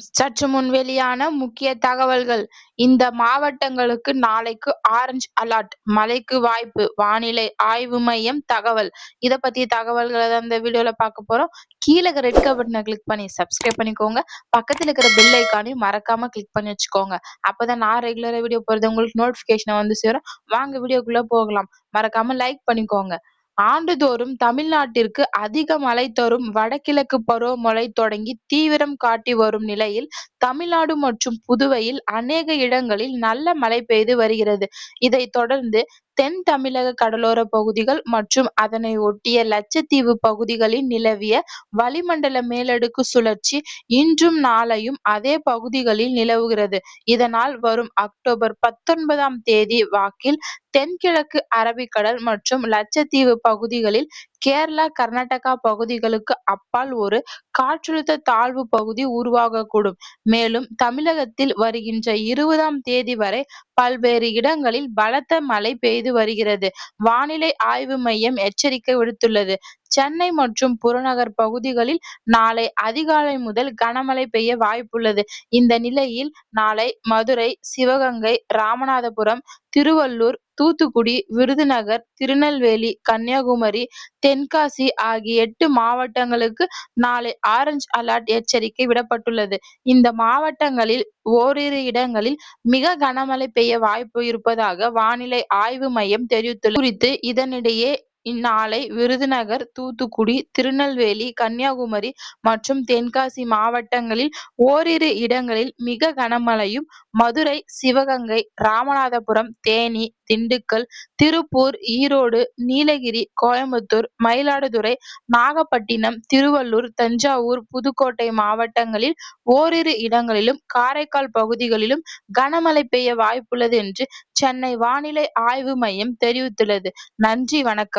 சற்று முன் வெளியான முக்கிய தகவல்கள். இந்த மாவட்டங்களுக்கு நாளைக்கு ஆரஞ்சு அலர்ட். மழைக்கு வாய்ப்பு. வானிலை ஆய்வு மையம் தகவல். இத பத்திய தகவல்களை தான் இந்த வீடியோல பார்க்க போறோம். கீழே ரெட் பட்டனை கிளிக் பண்ணி சப்ஸ்கிரைப் பண்ணிக்கோங்க. பக்கத்துல இருக்கிற பெல் ஐக்கானையும் மறக்காம கிளிக் பண்ணி வச்சுக்கோங்க. அப்பதான் நான் ரெகுலரா வீடியோ போறது உங்களுக்கு நோட்டிபிகேஷன் வந்து சேரும். வாங்க வீடியோக்குள்ள போகலாம். மறக்காம லைக் பண்ணிக்கோங்க. ஆண்டுதோறும் தமிழ்நாட்டிற்கு அதிக மழை தரும் வடகிழக்கு பருவமழை தொடங்கி தீவிரம் காட்டி வரும் நிலையில் தமிழ்நாடு மற்றும் புதுவையில் அநேக இடங்களில் நல்ல மழை பெய்து வருகிறது. இதைத் தொடர்ந்து தென் தமிழக கடலோர பகுதிகள் மற்றும் அதனை ஒட்டிய லட்சத்தீவு பகுதிகளில் நிலவிய வளிமண்டல மேலடுக்கு சுழற்சி இன்றும் நாளையும் அதே பகுதிகளில் நிலவுகிறது. இதனால் வரும் அக்டோபர் பத்தொன்பதாம் தேதி வாக்கில் தென்கிழக்கு அரபிக்கடல் மற்றும் லட்சத்தீவு பகுதிகளில் கேரளா கர்நாடகா பகுதிகளுக்கு அப்பால் ஒரு காற்றழுத்த தாழ்வு பகுதி உருவாகக்கூடும். மேலும் தமிழகத்தில் வருகின்ற இருபதாம் தேதி வரை பல்வேறு இடங்களில் பலத்த மழை பெய்து வருகிறது. வானிலை ஆய்வு மையம் எச்சரிக்கை விடுத்துள்ளது. சென்னை மற்றும் புறநகர் பகுதிகளில் நாளை அதிகாலை முதல் கனமழை பெய்ய வாய்ப்புள்ளது. இந்த நிலையில் நாளை மதுரை சிவகங்கை ராமநாதபுரம் திருவள்ளூர் தூத்துக்குடி விருதுநகர் திருநெல்வேலி கன்னியாகுமரி தென்காசி ஆகிய எட்டு மாவட்டங்களுக்கு நாளை ஆரஞ்சு அலர்ட் எச்சரிக்கை விடப்பட்டுள்ளது. இந்த மாவட்டங்களில் ஓரிரு இடங்களில் மிக கனமழை பெய்ய வாய்ப்பு இருப்பதாக வானிலை ஆய்வு மையம் தெரிவித்துள்ளது. குறித்து இதனிடையே இந்நாளை விருதுநகர் தூத்துக்குடி திருநெல்வேலி கன்னியாகுமரி மற்றும் தென்காசி மாவட்டங்களில் ஓரிரு இடங்களில் மிக கனமழையும் மதுரை சிவகங்கை ராமநாதபுரம் தேனி திண்டுக்கல் திருப்பூர் ஈரோடு நீலகிரி கோயம்புத்தூர் மயிலாடுதுறை நாகப்பட்டினம் திருவள்ளூர் தஞ்சாவூர் புதுக்கோட்டை மாவட்டங்களில் ஓரிரு இடங்களிலும் காரைக்கால் பகுதிகளிலும் கனமழை பெய்ய வாய்ப்புள்ளது என்று சென்னை வானிலை ஆய்வு மையம் தெரிவித்துள்ளது. நன்றி வணக்கம்.